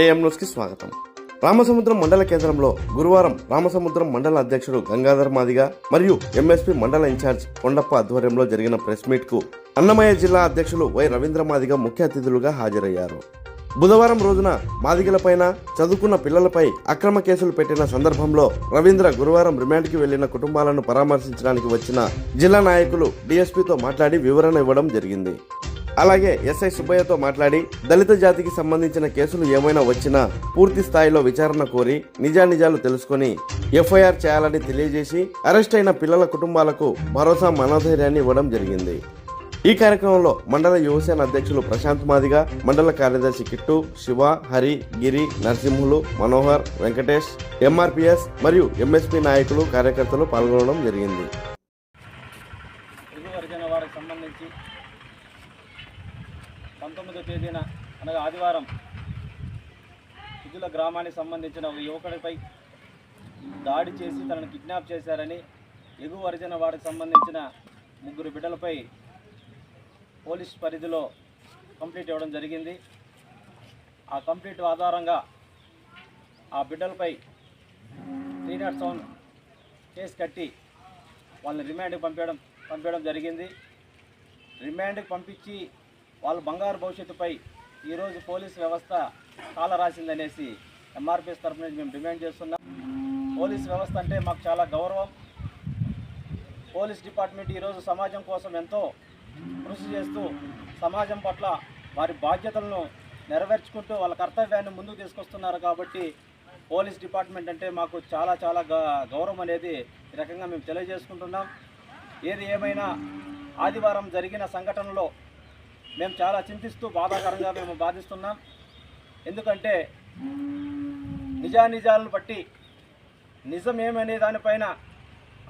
AM న్యూస్కి స్వాగతం. రామసముద్రం మండల కేంద్రంలో గురువారం రామసముద్రం మండల అధ్యక్షుడు గంగాధర్ మాదిగ మరియు ఎంఎస్పీ మండల ఇన్ఛార్జ్ కొండప్ప ఆధ్వర్యంలో జరిగిన ప్రెస్ మీట్కు అన్నమయ్య జిల్లా అధ్యక్షులు వై రవీంద్ర మాదిగ ముఖ్య అతిథులుగా హాజరయ్యారు. బుధవారం రోజున మాదిగలపైన చదువుకున్న పిల్లలపై అక్రమ కేసులు పెట్టిన సందర్భంలో రవీంద్ర గురువారం రిమాండ్కి వెళ్ళిన కుటుంబాలను పరామర్శించడానికి వచ్చిన జిల్లా నాయకులు డీఎస్పీతో మాట్లాడి వివరణ ఇవ్వడం జరిగింది. అలాగే ఎస్ఐ సుబ్బయ్యతో మాట్లాడి దళిత జాతికి సంబంధించిన కేసులు ఏమైనా వచ్చినా పూర్తి స్థాయిలో విచారణ కోరి నిజానిజాలు తెలుసుకొని ఎఫ్ఐఆర్ చేయాలని తెలియజేసి అరెస్ట్ అయిన పిల్లల కుటుంబాలకు భరోసా మనోధైర్యాన్ని ఇవ్వడం జరిగింది. ఈ కార్యక్రమంలో మండల యువసేన అధ్యక్షులు ప్రశాంత్ మాదిగ మండల కార్యదర్శి కిట్టు శివ హరి గిరి నరసింహులు మనోహర్ వెంకటేష్ ఎంఆర్పిఎస్ మరియు ఎంఎస్పీ నాయకులు కార్యకర్తలు పాల్గొనడం జరిగింది. పంతొమ్మిదో తేదీన అనగా ఆదివారం సిద్ధుల గ్రామానికి సంబంధించిన ఒక యువకుడిపై దాడి చేసి తనను కిడ్నాప్ చేశారని ఎగువ వర్జన వారికి సంబంధించిన ముగ్గురు బిడ్డలపై పోలీస్ పరిధిలో కంప్లీట్ ఇవ్వడం జరిగింది. ఆ కంప్లీట్ ఆధారంగా ఆ బిడ్డలపై త్రీ నాట్ సెవెన్ కేసు కట్టి వాళ్ళని రిమాండ్కి పంపించడం పంపించడం జరిగింది. రిమాండ్కి పంపించి వాళ్ళ బంగారు భవిష్యత్తుపై ఈరోజు పోలీస్ వ్యవస్థ కాల రాసిందనేసి ఎంఆర్పిఎస్ తరఫున మేము డిమాండ్ చేస్తున్నాం. పోలీస్ వ్యవస్థ అంటే మాకు చాలా గౌరవం. పోలీస్ డిపార్ట్మెంట్ ఈరోజు సమాజం కోసం ఎంతో కృషి చేస్తూ సమాజం పట్ల వారి బాధ్యతలను నెరవేర్చుకుంటూ వాళ్ళ కర్తవ్యాన్ని ముందుకు తీసుకొస్తున్నారు కాబట్టి పోలీస్ డిపార్ట్మెంట్ అంటే మాకు చాలా చాలా గ- గౌరవం అనేది ఈ రకంగా మేము తెలియజేసుకుంటున్నాం. ఏది ఏమైనా ఆదివారం జరిగిన సంఘటనలో మేము చాలా చింతిస్తూ బాధాకరంగా మేము బాధిస్తున్నాం. ఎందుకంటే నిజానిజాలను బట్టి నిజం ఏమనే దానిపైన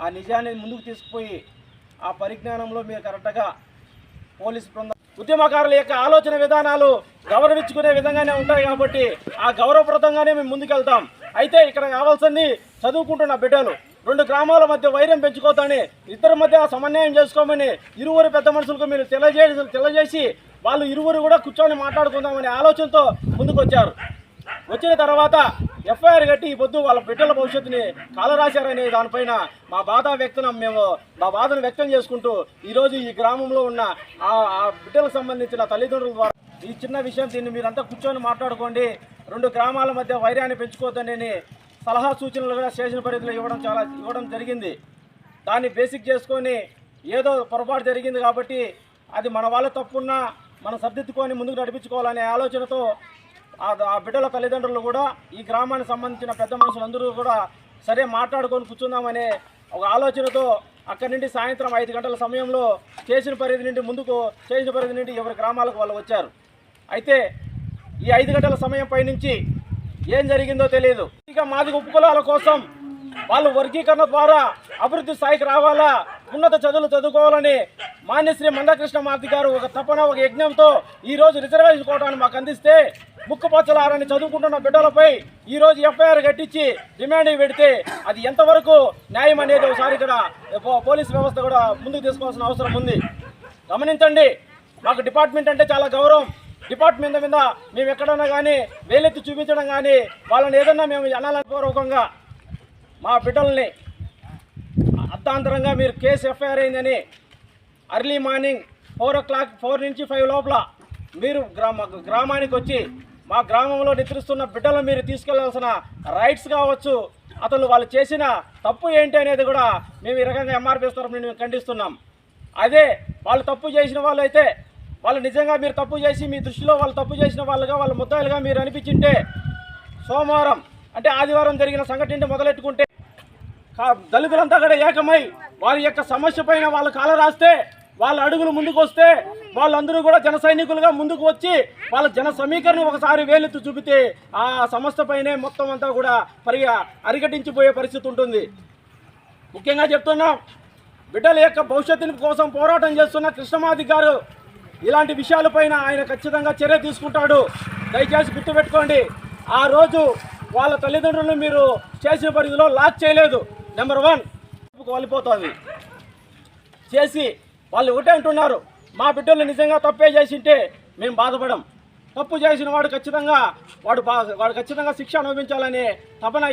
ఆ నిజాన్ని ముందుకు తీసుకుపోయి ఆ పరిజ్ఞానంలో మీరు కరెక్ట్గా పోలీసు బృందం ఉద్యమకారుల యొక్క ఆలోచన విధానాలు గౌరవించుకునే విధంగానే ఉంటాయి కాబట్టి ఆ గౌరవప్రదంగానే మేము ముందుకెళ్తాం. అయితే ఇక్కడ కావాల్సింది చదువుకుంటున్న బిడ్డలు. రెండు గ్రామాల మధ్య వైరం పెంచుకోతాని ఇద్దరి మధ్య సమన్వయం చేసుకోమని ఇరువురు పెద్ద మనుషులకు మీరు తెలియజేసి తెలియజేసి వాళ్ళు ఇరువురు కూడా కూర్చొని మాట్లాడుకుందామనే ఆలోచనతో ముందుకొచ్చారు. వచ్చిన తర్వాత ఎఫ్ఐఆర్ కట్టి ఈ పొద్దు వాళ్ళ బిడ్డల భవిష్యత్తుని కాలరాశారనే దానిపైన మా బాధ వ్యక్తం మేము మా బాధను వ్యక్తం చేసుకుంటూ ఈరోజు ఈ గ్రామంలో ఉన్న ఆ ఆ బిడ్డలకు సంబంధించిన తల్లిదండ్రుల ద్వారా ఈ చిన్న విషయం దీన్ని మీరంతా కూర్చొని మాట్లాడుకోండి. రెండు గ్రామాల మధ్య వైర్యాన్ని పెంచుకోవద్దని సలహా సూచనలు కూడా స్టేషన్ పరిధిలో ఇవ్వడం చాలా ఇవ్వడం జరిగింది. దాన్ని బేసిక్ చేసుకొని ఏదో పొరపాటు జరిగింది కాబట్టి అది మన వాళ్ళ తప్పున్నా మనం సర్దిద్దుకొని ముందుకు నడిపించుకోవాలనే ఆలోచనతో ఆ బిడ్డల తల్లిదండ్రులు కూడా ఈ గ్రామానికి సంబంధించిన పెద్ద మనుషులందరూ కూడా సరే మాట్లాడుకొని కూర్చుందామనే ఒక ఆలోచనతో అక్కడి నుండి సాయంత్రం ఐదు గంటల సమయంలో స్టేషన్ పరిధి నుండి ముందుకు స్టేషన్ పరిధి నుండి ఎవరి గ్రామాలకు వాళ్ళు వచ్చారు. అయితే ఈ ఐదు గంటల సమయం పైనుంచి ఏం జరిగిందో తెలియదు మాది ఉపకులాల కోసం వాళ్ళు వర్గీకరణ ద్వారా అభివృద్ధి స్థాయికి రావాలా? ఉన్నత చదువులు చదువుకోవాలని మాన్యశ్రీ మందకృష్ణ మారుతి గారు ఒక తపన ఒక యజ్ఞంతో ఈరోజు రిజర్వేషన్ కోటాన్ని మాకు అందిస్తే ముక్కుపచ్చలారని చదువుకుంటున్న బిడ్డలపై ఈరోజు ఎఫ్ఐఆర్ కట్టించి డిమాండ్ పెడితే అది ఎంతవరకు న్యాయం అనేది ఒకసారి ఇక్కడ పో- పోలీస్ వ్యవస్థ కూడా ముందుకు తీసుకోవాల్సిన అవసరం ఉంది. గమనించండి మాకు డిపార్ట్మెంట్ అంటే చాలా గౌరవం. డిపార్ట్మెంట్ మీద మేము ఎక్కడన్నా కానీ వేలెత్తి చూపించడం కానీ వాళ్ళని ఏదన్నా మేము అనాలపూర్వకంగా మా బిడ్డల్ని అర్ధాంతరంగా మీరు కేసు ఎఫ్ఐఆర్ అయిందని early morning four o'clock four నుంచి ఫైవ్ లోపల మీరు గ్రామ గ్రామానికి వచ్చి మా గ్రామంలో నిద్రిస్తున్న బిడ్డలను మీరు తీసుకెళ్ళాల్సిన రైట్స్ కావచ్చు అతను వాళ్ళు చేసిన తప్పు ఏంటి అనేది కూడా మేము ఈ రకంగా ఎంఆర్పీఎస్ తరఫున మేము ఖండిస్తున్నాం. అదే వాళ్ళు తప్పు చేసిన వాళ్ళు అయితే వాళ్ళు నిజంగా మీరు తప్పు చేసి మీ దృష్టిలో వాళ్ళు తప్పు చేసిన వాళ్ళుగా వాళ్ళ ముద్దాయిలుగా మీరు అనిపించింటే సోమవారం అంటే ఆదివారం జరిగిన సంఘటన మొదలెట్టుకుంటే కా- దళితులంతా కూడా ఏకమై వారి యొక్క సమస్య పైన వాళ్ళు కాల రాస్తే వాళ్ళ అడుగులు ముందుకు వస్తే వాళ్ళందరూ కూడా జన సైనికులుగా ముందుకు వచ్చి వాళ్ళ జన సమీకరణ ఒకసారి వేలెత్తి చూపితే ఆ సమస్య పైనే మొత్తం అంతా కూడా పరిగా అరికటించిపోయే పరిస్థితి ఉంటుంది. ముఖ్యంగా చెప్తున్నాం బిడ్డల యొక్క భవిష్యత్తు కోసం పోరాటం చేస్తున్న కృష్ణమాది గారు ఇలాంటి విషయాలపైన ఆయన ఖచ్చితంగా చర్య తీసుకుంటాడు. దయచేసి గుర్తుపెట్టుకోండి ఆ రోజు వాళ్ళ తల్లిదండ్రులను మీరు చేసిన పరిధిలో లాక్ చేయలేదు. నెంబర్ వన్ వెళ్ళిపోతుంది చేసి వాళ్ళు ఒకటే అంటున్నారు. మా బిడ్డలు నిజంగా తప్పే చేసింటే మేము బాధపడం. తప్పు చేసిన వాడు ఖచ్చితంగా వాడు వాడు ఖచ్చితంగా శిక్ష అనుభవించాలని తపన